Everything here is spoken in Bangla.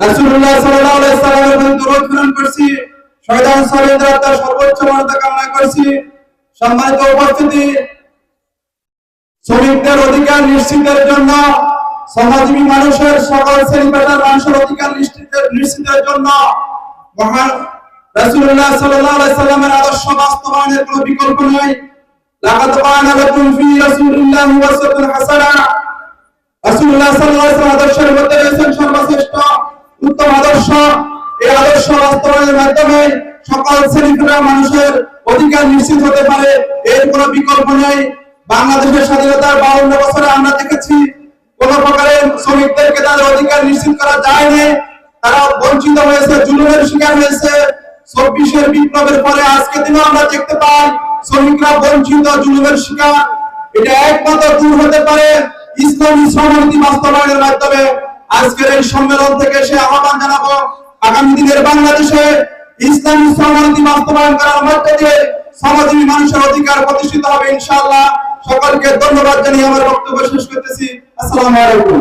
রাসূলুল্লাহ সাল্লাল্লাহু আলাইহি সাল্লামের প্রতি দরুদ প্রেরণ করছি, শয়তান সরেন্দ্র তার সর্বোচ্চ মর্যাদা কামনা করছি। সম্মানিত উপস্থিতি, শ্রমিকদের অধিকার নিশ্চিতের জন্য, সমাজজীবী মানুষের সকল শ্রেণি পেশার মানুষের অধিকার নিশ্চিতের নিশ্চিতের জন্য মহান রাসূলুল্লাহ সাল্লাল্লাহু আলাইহি সাল্লামের আদর্শ বাস্তবায়নের কোনো বিকল্প নাই। লাকাদ কানা লাকুম ফি রাসূলিল্লাহি উসওয়াতুন হাসানা। রাসূলুল্লাহ সাল্লাল্লাহু আলাইহি ওয়াসাল্লাম আদর্শের মধ্যে এই আদর্শ বাস্তবায়নের মাধ্যমে সকল শ্রেণির মানুষের অধিকার নিশ্চিত হতে পারে। এর কোনো বিকল্প নেই। বাংলাদেশের স্বাধীনতার বাউন্ন বছরে আমরা দেখেছি, কোন প্রকারের শ্রমিকদেরকে তাদের অধিকার নিশ্চিত করা যায়নি তারা বঞ্চিত হয়েছে, জুলুমের শিকার হয়েছে। চব্বিশের বিপ্লবের পরে আজকে দিনে আমরা দেখতে পাই, শ্রমিকরা বঞ্চিত, জুলুমের শিকার। এটা একমাত্র দূর হতে পারে ইসলামী শ্রমনীতি বাস্তবায়নের মাধ্যমে। আজকের এই সম্মেলন থেকে সে আহ্বান জানাব, আগামী দিনের বাংলাদেশে ইসলামী শ্রমনীতি বাস্তবায়ন করার মধ্য দিয়ে সমাজী মানুষের অধিকার প্রতিষ্ঠিত হবে ইনশাআল্লাহ। সকলকে ধন্যবাদ জানিয়ে আমার বক্তব্য শেষ করতেছি। আসসালামু আলাইকুম।